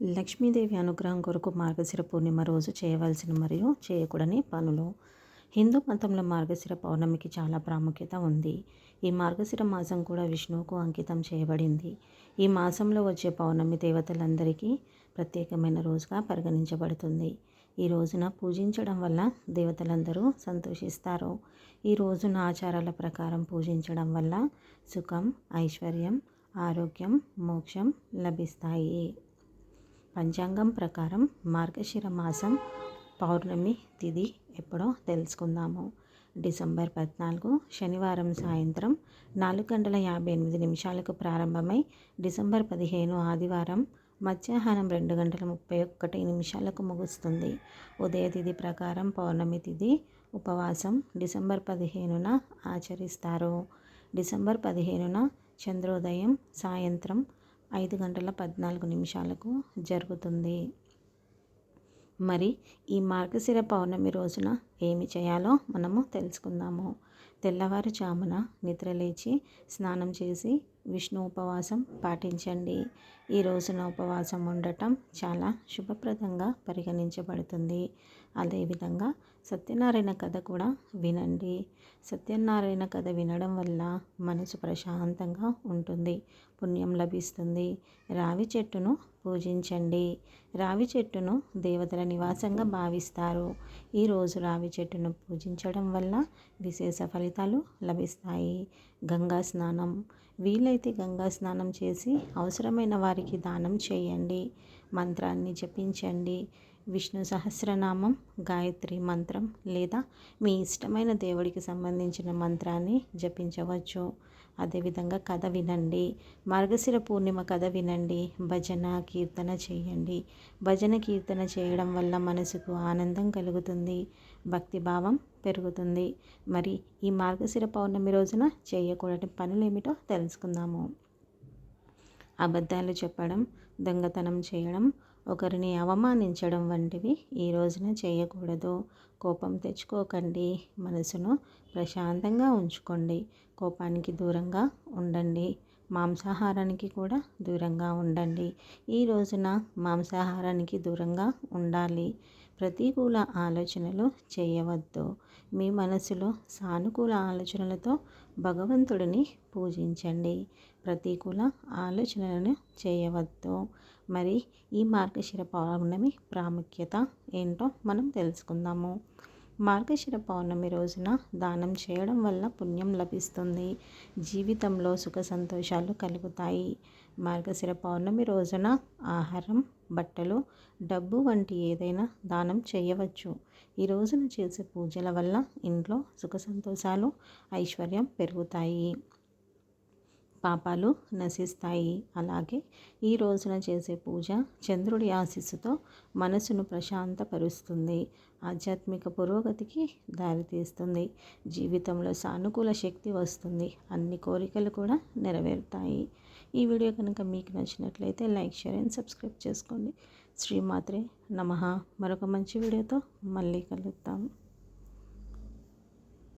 లక్ష్మీదేవి అనుగ్రహం కొరకు మార్గశిర పూర్ణిమ రోజు చేయవలసిన మరియు చేయకూడని పనులు. హిందూ మతంలో మార్గశిర పౌర్ణమికి చాలా ప్రాముఖ్యత ఉంది. ఈ మార్గశిర మాసం కూడా విష్ణువుకు అంకితం చేయబడింది. ఈ మాసంలో వచ్చే పౌర్ణమి దేవతలందరికీ ప్రత్యేకమైన రోజుగా పరిగణించబడుతుంది. ఈ రోజున పూజించడం వల్ల దేవతలందరూ సంతోషిస్తారు. ఈ రోజున ఆచారాల ప్రకారం పూజించడం వల్ల సుఖం ఐశ్వర్యం ఆరోగ్యం మోక్షం లభిస్తాయి. పంచాంగం ప్రకారం మార్గశిర మాసం పౌర్ణమి తిథి ఎప్పుడో తెలుసుకుందాము. డిసెంబర్ పద్నాలుగు శనివారం సాయంత్రం నాలుగు గంటల యాభై ఎనిమిది నిమిషాలకు ప్రారంభమై డిసెంబర్ పదిహేను ఆదివారం మధ్యాహ్నం రెండు గంటల ముప్పై ఒకటి నిమిషాలకు ముగుస్తుంది. ఉదయ తిథి ప్రకారం పౌర్ణమి తిథి ఉపవాసం డిసెంబర్ పదిహేనున ఆచరిస్తారు. డిసెంబర్ పదిహేనున చంద్రోదయం సాయంత్రం ఐదు గంటల పద్నాలుగు నిమిషాలకు జరుగుతుంది. మరి ఈ మార్గశిర పౌర్ణమి రోజున ఏమి చేయాలో మనము తెలుసుకుందాము. తెల్లవారుజామున నిద్రలేచి స్నానం చేసి విష్ణు ఉపవాసం పాటించండి. ఈ రోజున ఉపవాసం ఉండటం చాలా శుభప్రదంగా పరిగణించబడుతుంది. అదేవిధంగా సత్యనారాయణ కథ కూడా వినండి. సత్యనారాయణ కథ వినడం వల్ల మనసు ప్రశాంతంగా ఉంటుంది పుణ్యం లభిస్తుంది. రావి చెట్టును పూజించండి. రావి చెట్టును దేవతల నివాసంగా భావిస్తారు. ఈరోజు రావి చెట్టును పూజించడం వల్ల విశేష ఫలితాలు లభిస్తాయి. గంగా స్నానం. వీలైతే గంగా స్నానం చేసి అవసరమైన వారికి దానం చేయండి. మంత్రాన్ని జపించండి. విష్ణు సహస్రనామం గాయత్రి మంత్రం లేదా మీ ఇష్టమైన దేవుడికి సంబంధించిన మంత్రాన్ని జపించవచ్చు. అదేవిధంగా కథ వినండి. మార్గశిర పూర్ణిమ కథ వినండి. భజన కీర్తన చేయండి. భజన కీర్తన చేయడం వల్ల మనసుకు ఆనందం కలుగుతుంది. భక్తిభావం పెరుగుతుంది. మరి ఈ మార్గశిర పౌర్ణమి రోజున చేయకూడని పనులు ఏమిటో తెలుసుకుందాము. అబద్ధాలు చెప్పడం దొంగతనం చేయడం ఒకరిని అవమానించడం వంటివి ఈ రోజున చేయకూడదు. కోపం తెచ్చుకోకండి. మనసును ప్రశాంతంగా ఉంచుకోండి. కోపానికి దూరంగా ఉండండి. మాంసాహారానికి కూడా దూరంగా ఉండండి. ఈ రోజున మాంసాహారానికి దూరంగా ఉండాలి. ప్రతికూల ఆలోచనలు చేయవద్దు. మీ మనసులో సానుకూల ఆలోచనలతో భగవంతుడిని పూజించండి. ప్రతికూల ఆలోచనలను చేయవద్దు. మరి ఈ మార్గశిర పౌర్ణమి ప్రాముఖ్యత ఏంటో మనం తెలుసుకుందాము. మార్గశిర పౌర్ణమి రోజున దానం చేయడం వల్ల పుణ్యం లభిస్తుంది. జీవితంలో సుఖ సంతోషాలు కలుగుతాయి. మార్గశిర పౌర్ణమి రోజున ఆహారం బట్టలు డబ్బు వంటి ఏదైనా దానం చేయవచ్చు. ఈ రోజున చేసే పూజల వల్ల ఇంట్లో సుఖ సంతోషాలు ఐశ్వర్యం పెరుగుతాయి. పాపాలు నశిస్తాయి. అలాగే ఈ రోజున చేసే పూజ చంద్రుడి ఆశీస్సుతో మనసును ప్రశాంతపరుస్తుంది. ఆధ్యాత్మిక పురోగతికి దారితీస్తుంది. జీవితంలో సానుకూల శక్తి వస్తుంది. అన్ని కోరికలు కూడా నెరవేరుతాయి. ఈ వీడియో కనుక మీకు నచ్చినట్లయితే లైక్ షేర్ అండ్ సబ్స్క్రైబ్ చేసుకోండి. శ్రీమాత్రే నమ. మరొక మంచి వీడియోతో మళ్ళీ కలుద్దాం.